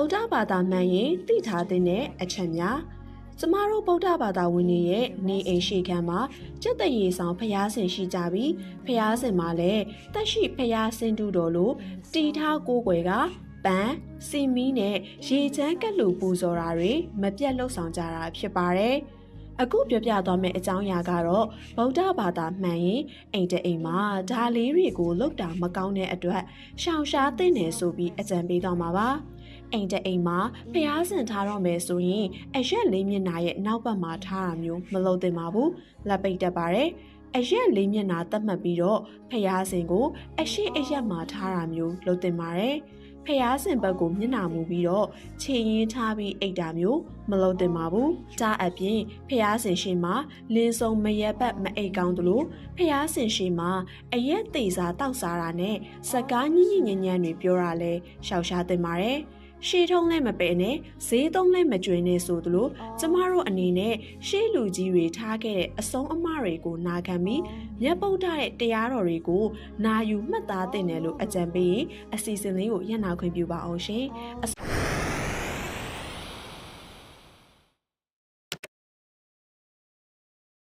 ဗုဒ္ဓဘာသာမှန်ရင်သိထားတဲ့အချက်များကျမတို့ဗုဒ္ဓဘာသာဝင်တွေရဲ့နေအိမ်ရှိခန်းမှာစက်တရေဆောင်ဖျားဆင်ရှိကြပြီးဖျားဆင်မှာလည်းတက်ရှိဖျားဆင်တူတော်လို့တီထားကိုးကွယ်ကပန်းစီမီနဲ့ရေချမ်းကက်လူပူဇော်တာတွေမပြတ်လှုပ်ဆောင်ကြတာဖြစ်ပါတယ်။အခုပြောပြသွားမယ့်အကြောင်းအရာကတော့ဗုဒ္ဓဘာသာမှန်ရင်အိမ်တအိမ်မှာဓာလေးတွေကိုလုတ်တာမကောင်းတဲ့အတွက်ရှောင်ရှားသင့်တယ်ဆိုပြီးအကြံပေးသွားမှာပါ။ အိမ်တအိမ်မှာဖျားစင်ထားတော့မယ်ဆိုရင်အရက်လေးမျက်နှာရဲ့နောက်ဘက်မှာထားတာမျိုးမလုပ်သင့်ပါဘူး။လက်ပိတ်တတ်ပါတယ်။အရက်လေးမျက်နှာသတ်မှတ်ပြီးတော့ဖျားစင်ကို အရှိအရက်မှာထားတာမျိုးလုပ်သင့်ပါတယ်။ဖျားစင်ဘက်ကိုမျက်နှာမူပြီးတော့ခြေရင်းထားပြီးအိတ်တာမျိုးမလုပ်သင့်ပါဘူး။ဒါအပြင်ဖျားစင်ရှိမှာလင်းစုံမရက်ဘက်မအိတ်ကောင်းသလိုဖျားစင်ရှိမှာအရက်သေးစားတောက်စားတာနဲ့စကားညညညံ့ညံ့တွေပြောတာလဲရှောက်ရှားသင့်ပါတယ်။ ရှေးထုံးလဲမပယ်နဲ့ဈေးသုံးလဲမကျွေနဲ့ဆိုသလိုကျမတို့အနေနဲ့ရှေးလူကြီးတွေထားခဲ့တဲ့အဆုံးအမတွေကိုနာခံပြီးမြတ်ပုဒ်တဲ့တရားတော်တွေကိုနာယူမှတ်သားသင့်တယ်လို့အကြံပေးရင်အစီအစဉ်လေးကိုရန်နာခွင့်ပြုပါအောင်ရှင်။